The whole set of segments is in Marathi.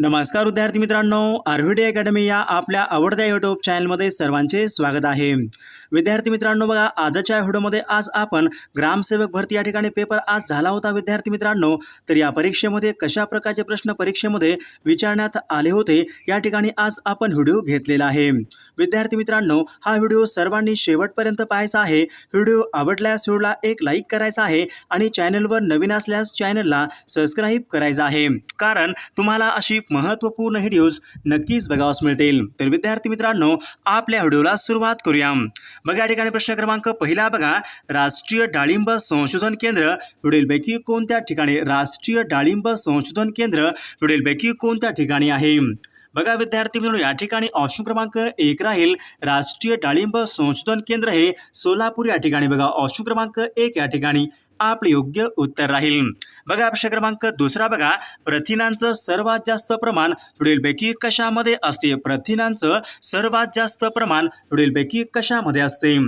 नमस्कार विद्यार्थी मित्रांनो आरव्हीडी अकॅडमी या आपल्या आवडत्या यूट्यूब चॅनलमध्ये सर्वांचे स्वागत आहे. विद्यार्थी मित्रांनो बघा आजच्या व्हिडिओमध्ये आज आपण ग्रामसेवक भरती या ठिकाणी पेपर आज झाला होता. विद्यार्थी मित्रांनो तर या परीक्षेमध्ये कशा प्रकारचे प्रश्न परीक्षेमध्ये विचारण्यात आले होते या ठिकाणी आज आपण व्हिडिओ घेतलेला आहे. विद्यार्थी मित्रांनो हा व्हिडिओ सर्वांनी शेवटपर्यंत पाहायचा आहे. व्हिडिओ आवडल्यास व्हिडिओला एक लाईक करायचा आहे आणि चॅनलवर नवीन असल्यास चॅनलला सबस्क्राईब करायचं आहे. कारण तुम्हाला अशी महत्त्वपूर्ण व्हिडिओज नक्कीच बघावास मिळतील. तर विद्यार्थी मित्रांनो आपल्या व्हिडिओला सुरुवात करूया. बघा या ठिकाणी प्रश्न क्रमांक पहिला बघा. राष्ट्रीय डाळिंब संशोधन केंद्र पुढीलपैकी कोणत्या ठिकाणी राष्ट्रीय डाळिंब संशोधन केंद्र पुढीलपैकी कोणत्या ठिकाणी आहे? बघा विद्यार्थी मित्रांनो या ठिकाणी ऑप्शन क्रमांक एक राहील. राष्ट्रीय डाळिंब संशोधन केंद्र हे सोलापूर या ठिकाणी बघा. ऑप्शन क्रमांक एक या ठिकाणी. आपले योग्य उत्तर राहील. बघा प्रश्न क्रमांक दुसरा बघा. प्रथिनांचं सर्वात जास्त प्रमाण पुढीलपैकी कशामध्ये असते? प्रथिनांचं सर्वात जास्त प्रमाण पुढीलपैकी कशामध्ये असते?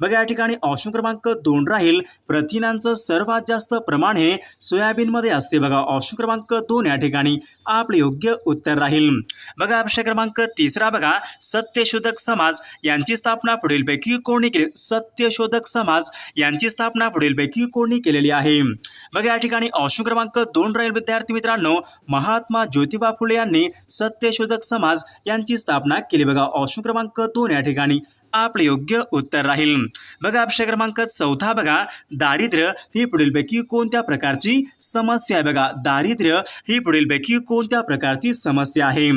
बघा या ठिकाणी ऑप्शन क्रमांक दोन राहील. प्रथिनांचं सर्वात जास्त प्रमाण हे सोयाबीनमध्ये असते. बघा ऑप्शन क्रमांक दोन या ठिकाणी आपले योग्य उत्तर राहील. बघा प्रश्न क्रमांक तिसरा बघा. सत्यशोधक समाज यांची स्थापना पुढीलपैकी कोणी केली? सत्यशोधक समाज यांची स्थापना पुढीलपैकी कोणी केलेली आहे. बघा या ठिकाणी ऑप्शन क्रमांक दोन राहील विद्यार्थी मित्रांनो. महात्मा ज्योतिबा फुले यांनी सत्यशोधक समाज यांची स्थापना केली. बघा ऑप्शन क्रमांक दोन या ठिकाणी आपले योग्य उत्तर राहील. बघा प्रश्न क्रमांक चौथा बघा. दारिद्र्य ही पुढीलपैकी कोणत्या प्रकारची समस्या आहे? बघा दारिद्र्य ही पुढीलपैकी कोणत्या प्रकारची समस्या आहे?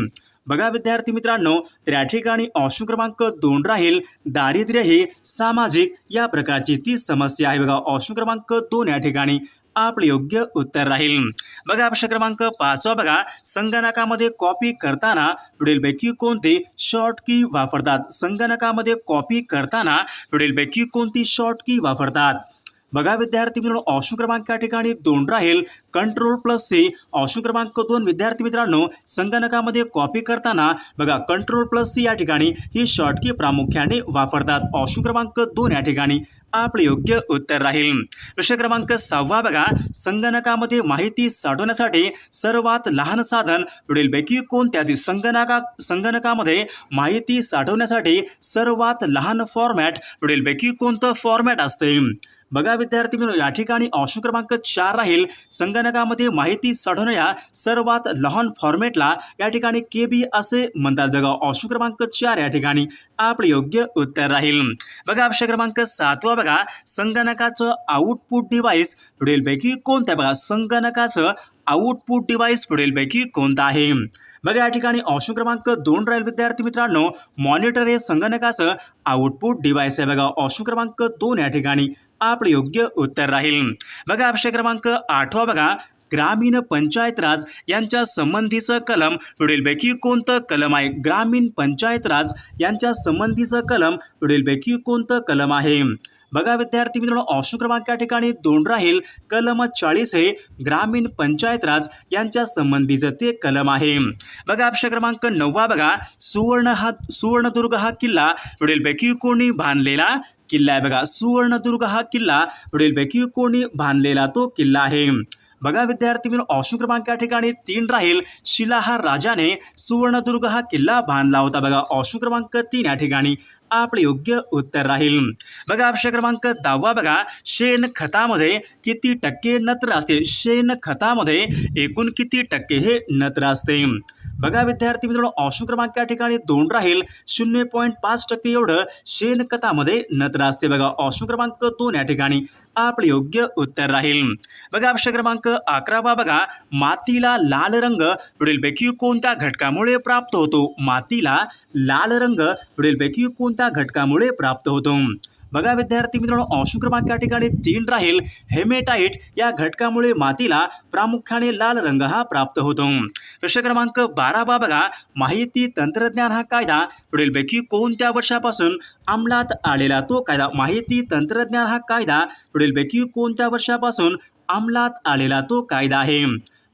बघा विद्यार्थी मित्रांनो तर या ठिकाणी ऑप्शन क्रमांक दोन राहील. दारिद्र्य हे सामाजिक या प्रकारची ती समस्या आहे. बघा ऑप्शन क्रमांक दोन या ठिकाणी आपले योग्य उत्तर राहील. बघा प्रश्न क्रमांक पाचवा बघा. संगणकामध्ये कॉपी करताना पुढीलपैकी कोणते शॉर्ट की वापरतात? संगणकामध्ये कॉपी करताना पुढीलपैकी कोणती शॉर्ट की वापरतात? बघा विद्यार्थी मित्रांनो ऑप्शन क्रमांक या ठिकाणी दोन राहील. कंट्रोल प्लस सी ऑप्शन क्रमांक दोन. विद्यार्थी मित्रांनो संगणकामध्ये कॉपी करताना बघा कंट्रोल प्लस सी या ठिकाणी ही शॉर्टकी प्रामुख्याने वापरतात. ऑप्शन क्रमांक दोन या ठिकाणी आपले योग्य उत्तर राहील. प्रश्न क्रमांक सहावा बघा संगणकामध्ये माहिती साठवण्यासाठी सर्वात लहान साधन पुढीलपैकी कोणत्या संगणका संगणकामध्ये माहिती साठवण्यासाठी सर्वात लहान फॉर्मॅट पुढीलपैकी कोणतं फॉर्मॅट असते? बघा विद्यार्थी मित्रांनो या ठिकाणी ऑप्शन क्रमांक चार राहील. संगणकामध्ये माहिती साठवण्या सर्वात लहान फॉर्मेटला या ठिकाणी के बी असे म्हणतात बघा. ऑप्शन क्रमांक चार या ठिकाणी आपले योग्य उत्तर राहील. बघा ऑप्शन क्रमांक सातवा बघा. संगणकाचं आउटपुट डिव्हाइस पुढीलपैकी कोणत्या बघा? संगणकाचं आउटपुट डिव्हाइस पुढीलपैकी कोणता आहे? बघा या ठिकाणी ऑप्शन क्रमांक दोन राहील विद्यार्थी मित्रांनो. मॉनिटर हे संगणकाचं आउटपुट डिव्हाइस आहे. बघा ऑप्शन क्रमांक दोन या ठिकाणी आपलं योग्य उत्तर राहील. बघा ऑप्शन क्रमांक आठवा बघा. ग्रामीण पंचायत राज यांच्या संबंधीचं कलम पुढीलपैकी कोणतं कलम आहे? ग्रामीण पंचायत राज यांच्या संबंधीचं कलम पुढीलपैकी कोणतं कलम आहे? बघा विद्यार्थी मित्रांनो ऑप्शन क्रमांक या ठिकाणी दोन राहील. कलम चाळीस हे ग्रामीण पंचायत राज यांच्या संबंधीचं ते कलम आहे. बघा ऑप्शन क्रमांक नववा बघा. सुवर्ण हा सुवर्णदुर्ग हा किल्ला पुढीलपैकी कोणी बांधलेला किल्ला आहे. बघा सुवर्णदुर्ग हा किल्ला पुढीलपैकी कोणी बांधलेला तो किल्ला आहे. बघा विद्यार्थी मित्र ऑप्शन क्रमांक या ठिकाणी तीन राहील. शिलाहार राजाने सुवर्णदुर्ग हा किल्ला बांधला होता. बघा ऑप्शन क्रमांक तीन या ठिकाणी आपले योग्य उत्तर राहील. बघा ऑप्शन क्रमांक दहावा बघा शेण खतामध्ये किती टक्के नत्र असते? शेण खतामध्ये एकूण किती टक्के हे नत्र असते? बघा विद्यार्थी मित्रांनो ऑप्शन क्रमांक या ठिकाणी दोन राहील. शून्य पॉईंट पाच टक्के एवढं शेणखतामध्ये नत्र असते. बघा ऑप्शन क्रमांक दोन या ठिकाणी आपले योग्य उत्तर राहील. बघा ऑप्शन क्रमांक अकरावा बघा मातीला लाल रंग पुढीलपैकी कोणत्या घटकामुळे प्राप्त होतो? मातीला लाल रंग पुढीलपैकी कोणत्या घटकामुळे प्राप्त होतो? बघा विद्यार्थी मित्रांनो ऑप्शन क्रमांक या ठिकाणी तीन राहील. हेमेटाईट या घटकामुळे मातीला प्रामुख्याने लाल रंग हा प्राप्त होतो. प्रश्न क्रमांक बारावा बघा. माहिती तंत्रज्ञान हा कायदा पुढीलपैकी कोणत्या वर्षापासून अंमलात आलेला तो कायदा? माहिती तंत्रज्ञान हा कायदा पुढीलपैकी कोणत्या वर्षापासून अंमलात आलेला तो कायदा आहे?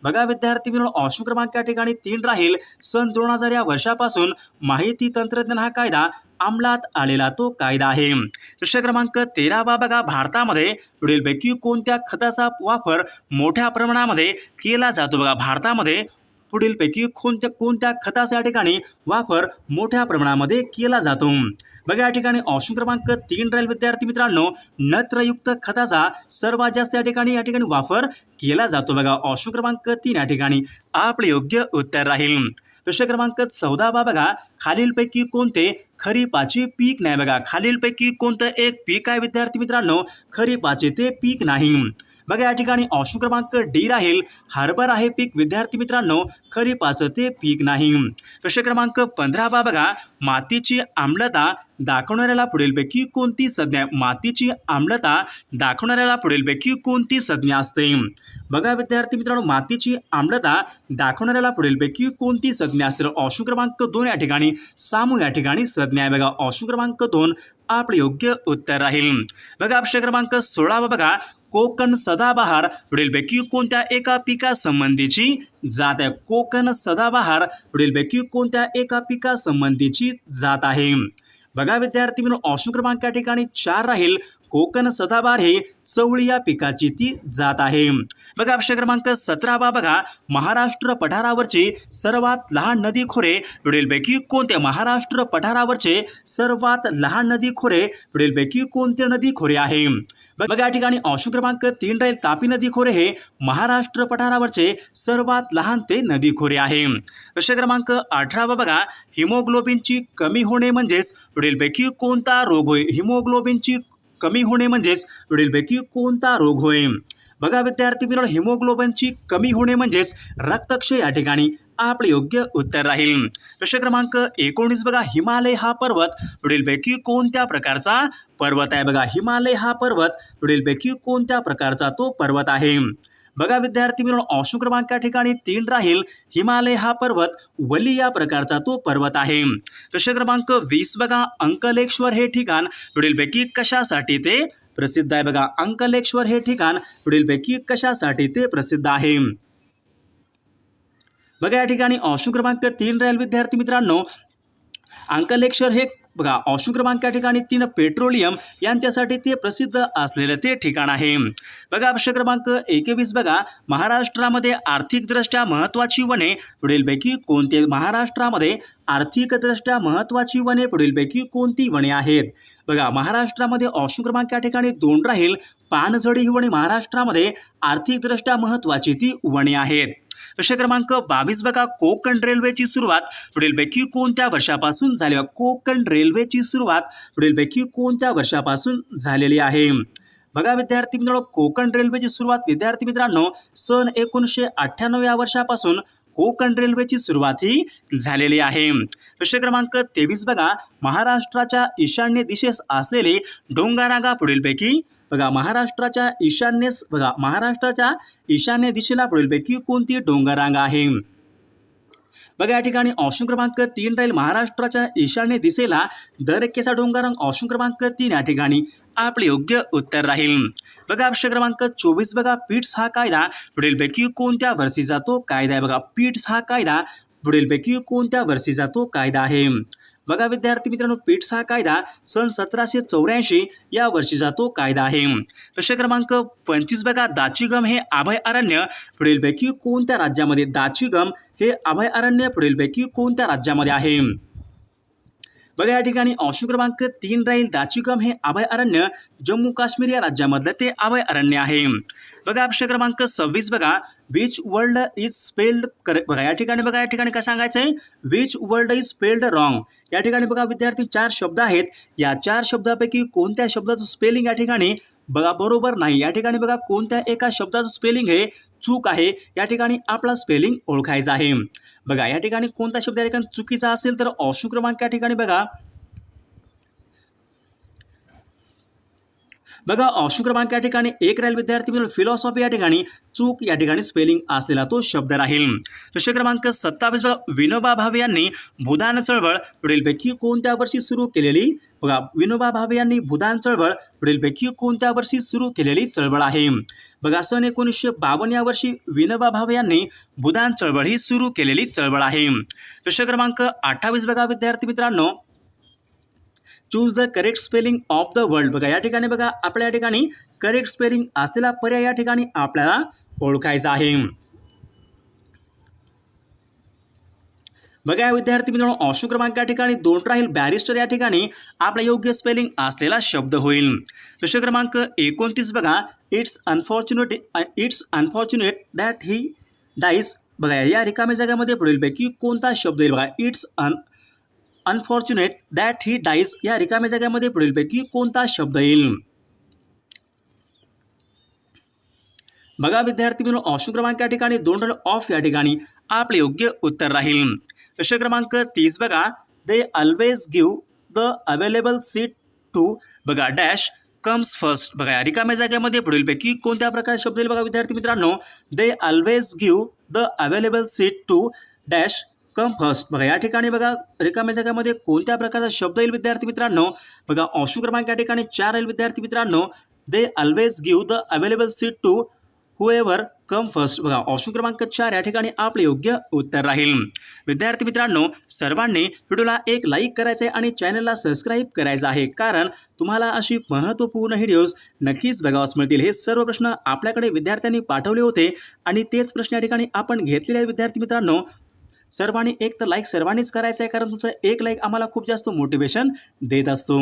बघा विद्यार्थी मित्रांनो ऑप्शन क्रमांक या ठिकाणी तीन राहील. सन दोन हजार या वर्षापासून माहिती तंत्रज्ञान हा कायदा अंमलात आलेला तो कायदा आहे. प्रश्न क्रमांक तेरावा बघा भारतामध्ये पुढीलपैकी कोणत्या खताचा वापर मोठ्या प्रमाणामध्ये केला जातो? बघा भारतामध्ये पुढीलपैकी कोणत्या कोणत्या खताचा या ठिकाणी वापर मोठ्या प्रमाणामध्ये केला जातो? बघा या ठिकाणी ऑप्शन क्रमांक तीन राहील विद्यार्थी मित्रांनो. नत्रयुक्त खताचा सर्वात जास्त या ठिकाणी या ठिकाणी वापर केला जातो. बघा ऑप्शन क्रमांक तीन या ठिकाणी. आपले योग्य उत्तर राहील. प्रश्न क्रमांक चौदा बा बघा. खालीलपैकी कोणते खरीपाचे पीक नाही बघा. खालीलपैकी कोणतं एक पीक आहे विद्यार्थी मित्रांनो? खरीपाचे ते पीक नाही. बघा या ठिकाणी ऑप्शन क्रमांक डी राहील. हार्बर आहे पीक विद्यार्थी मित्रांनो खरीपाचं ते पीक नाही. प्रश्न क्रमांक पंधरा बा बघा. मातीची आम्लता दाखवणाऱ्याला पुढीलपैकी कोणती संज्ञा मातीची आम्लता दाखवणाऱ्याला पुढीलपैकी कोणती संज्ञा असते? बघा विद्यार्थी मित्रांनो मातीची आम्लता दाखवणाऱ्याला पुढीलपैकी कोणती संज्ञा असते? ऑप्शन क्रमांक दोन या ठिकाणी सामू या ठिकाणी संज्ञा आहे बघा. ऑप्शन क्रमांक दोन आपले योग्य उत्तर राहील. बघा ऑप्शन क्रमांक सोळा बघा. कोकण सदाबहार पुढीलपैकी कोणत्या एका पिकासंबंधीची जात आहे? कोकण सदाबहार पुढीलपैकी कोणत्या एका पिकासंबंधीची जात आहे? बघा विद्यार्थी मित्रांनो ऑप्शन क्रमांक या ठिकाणी चार राहील. कोकण सदाबहार हे चवळी या पिकाची ती जात आहे. बघा ऑप्शन क्रमांक सतरा बा बघा. महाराष्ट्र पठारावरचे सर्वात लहान नदी खोरे पुढीलपैकी कोणते? महाराष्ट्र पठारावरचे सर्वात लहान नदी खोरे पुढीलपैकी कोणते नदी खोरे आहे? बघा या ठिकाणी ऑप्शन क्रमांक तीन राहील. तापी नदी खोरे हे महाराष्ट्र पठारावरचे सर्वात लहान ते नदी खोरे आहे. प्रश्न क्रमांक अठरावा बघा. हिमोग्लोबिनची कमी होणे म्हणजेच पुढीलपैकी कोणता रोग होय? हिमोग्लोबिनची कमी होणे म्हणजेच पुढीलपैकी कोणता रोग होय बघा विद्यार्थी मित्रांनो हिमोग्लोबनची कमी होणे म्हणजेच रक्तक्षय या ठिकाणी आपले योग्य उत्तर राहील. प्रश्न क्रमांक एकोणीस बघा हिमालय हा पर्वत पुढीलपैकी कोणत्या प्रकारचा पर्वत आहे? बघा हिमालय हा पर्वत पुढीलपैकी कोणत्या प्रकारचा तो पर्वत आहे? बघा विद्यार्थी मित्रांनो ऑप्शन क्रमांक या ठिकाणी तीन राहील. हिमालय हा पर्वत वली या प्रकारचा तो पर्वत आहे. प्रश्न क्रमांक वीस बघा अंकलेश्वर हे ठिकाण पुढीलपैकी कशासाठी ते प्रसिद्ध आहे? बघा अंकलेश्वर हे ठिकाण पुढीलपैकी कशासाठी ते प्रसिद्ध आहे? बघा या ठिकाणी ऑप्शन क्रमांक तीन राहील विद्यार्थी मित्रांनो. अंकलेश्वर हे बघा ऑप्शन क्रमांक या ठिकाणी तीन पेट्रोलियम यांच्यासाठी ते प्रसिद्ध असलेलं ते ठिकाण आहे. बघा ऑप्शन क्रमांक एकवीस बघा. महाराष्ट्रामध्ये आर्थिकदृष्ट्या महत्त्वाची वने पुढीलपैकी कोणते? महाराष्ट्रामध्ये आर्थिकदृष्ट्या महत्त्वाची वने पुढीलपैकी कोणती वने आहेत? बघा महाराष्ट्रामध्ये ऑप्शन क्रमांक या ठिकाणी दोन राहील. पानझडी ही वने महाराष्ट्रामध्ये आर्थिकदृष्ट्या महत्त्वाची ती वने आहेत. प्रश्न क्रमांक बावीस बघा कोकण रेल्वेची सुरुवात पुढीलपैकी कोणत्या वर्षापासून झाली? कोकण रेल्वेची सुरुवात पुढीलपैकी कोणत्या वर्षापासून झालेली आहे? बघा विद्यार्थी मित्रांनो कोकण रेल्वेची सुरुवात विद्यार्थी मित्रांनो सन एकोणीसशे अठ्ठ्याण्णव या वर्षापासून कोकण रेल्वेची सुरुवातही झालेली आहे. प्रश्न क्रमांक तेवीस बघा. महाराष्ट्राच्या ईशान्य दिशेस असलेले डोंगारागा पुढीलपैकी बघा. महाराष्ट्राच्या ईशान्येस बघा. महाराष्ट्राच्या ईशान्य दिशेला पुढीलपैकी कोणती डोंगरांगा आहे? बघा या ठिकाणी ऑप्शन क्रमांक तीन राहील महाराष्ट्राच्या ईशान्य दिशेला. दरकेचा डोंगर ऑप्शन क्रमांक तीन या ठिकाणी. आपले योग्य उत्तर राहील. बघा ऑप्शन क्रमांक चोवीस बघा पीट्स हा कायदा. पुढीलपैकी कोणत्या वर्षी जातो? कायदा आहे बघा पीट्स हा कायदा. पुढीलपैकी कोणत्या वर्षीचा तो कायदा आहे? बघा विद्यार्थी मित्रांनो पीट्स हा कायदा सन सतराशे चौऱ्याऐंशी या वर्षीचा तो कायदा आहे. प्रश्न क्रमांक पंचवीस बघा दाचीगम हे अभय अरण्य पुढीलपैकी कोणत्या राज्यामध्ये? दाचीगम हे अभय अरण्य पुढीलपैकी कोणत्या राज्यामध्ये आहे? बघा या ठिकाणी ऑप्शन क्रमांक तीन राहील दाचिगम हे अभय अरण्य जम्मू काश्मीर या राज्यामधलं ते अभय अरण्य आहे. बघा प्रश्न क्रमांक सव्वीस बघा विच वर्ल्ड इज स्पेल्ड करे बघा या ठिकाणी बघा या ठिकाणी काय सांगायचं आहे which world is spelled wrong या ठिकाणी बघा विद्यार्थी चार शब्द आहेत. या चार शब्दापैकी कोणत्या शब्दाचं स्पेलिंग या ठिकाणी बघा बरोबर नाही. या ठिकाणी बघा कोणत्या एका शब्दाचं स्पेलिंग हे चूक आहे? या ठिकाणी आपला स्पेलिंग ओळखायचा आहे. बघा या ठिकाणी कोणता शब्द या ठिकाणी चुकीचा असेल तर ऑप्शन क्रमांक या ठिकाणी बघा. बघा ऑप्शन क्रमांक या ठिकाणी एक राहील विद्यार्थी मित्र फिलॉसॉफी या ठिकाणी चूक या ठिकाणी स्पेलिंग असलेला तो शब्द राहील. प्रश्न क्रमांक सत्तावीस विनोबा भावे यांनी भूदान चळवळ पुढीलपैकी कोणत्या वर्षी सुरू केलेली? बघा विनोबा भावे यांनी भूदान चळवळ पुढीलपैकी कोणत्या वर्षी सुरू केलेली चळवळ आहे? बघा सन एकोणीसशे बावन्न या वर्षी विनोबा भावे यांनी भूदान चळवळ ही सुरू केलेली चळवळ आहे. प्रश्न क्रमांक अठ्ठावीस बघा विद्यार्थी मित्रांनो choose the correct spelling of the world बघा या ठिकाणी बघा आपल्या या ठिकाणी करेक्ट स्पेलिंग असलेला पर्याय या ठिकाणी आपल्याला ओळखायचा आहे. बघा विद्यार्थी मित्रांनो ऑप्शन क्रमांक या ठिकाणी दोन राहील. बॅरिस्टर या ठिकाणी आपला योग्य स्पेलिंग असलेला शब्द होईल. प्रश्न क्रमांक एकोणतीस बघा. It's unfortunate it's unfortunate that he dies बघा या रिकाम्या जागामध्ये पुढीलपैकी कोणता शब्द येईल बघा. It's un unfortunate that he dies या रिकाम्या जाग्यामध्ये पुढीलपैकी कोणता शब्द येईल? बघा विद्यार्थी मित्रांनो ऑप्शन क्रमांक या ठिकाणी दोन रन ऑफ या ठिकाणी आपले योग्य उत्तर राहील. प्रश्न क्रमांक तीस बघा. They always give the available seat to बघा डॅश कम्स फर्स्ट बघा या रिकाम्या जागेमध्ये पुढीलपैकी कोणत्या प्रकारचे शब्द येईल बघा विद्यार्थी मित्रांनो? They always give the available seat to dash come first बघा या ठिकाणी बघा रिकाम्या जागामध्ये कोणत्या प्रकारचा शब्द येईल विद्यार्थी मित्रांनो? बघा ऑप्शन क्रमांक या ठिकाणी चार येईल विद्यार्थी मित्रांनो. They always give the available seat to whoever come first बघा ऑप्शन क्रमांक चार या ठिकाणी आपले योग्य उत्तर राहील. विद्यार्थी मित्रांनो सर्वांनी व्हिडिओला एक लाईक करायचं आहे आणि चॅनलला सबस्क्राईब करायचं आहे. कारण तुम्हाला अशी महत्त्वपूर्ण व्हिडिओज नक्कीच बघावास मिळतील. हे सर्व प्रश्न आपल्याकडे विद्यार्थ्यांनी पाठवले होते आणि तेच प्रश्न या ठिकाणी आपण घेतलेले आहेत विद्यार्थी मित्रांनो. सर्वांनी एक तर लाईक सर्वांनीच करायचं आहे कारण तुमचं एक लाईक आम्हाला खूप जास्त मोटिवेशन देत असतो.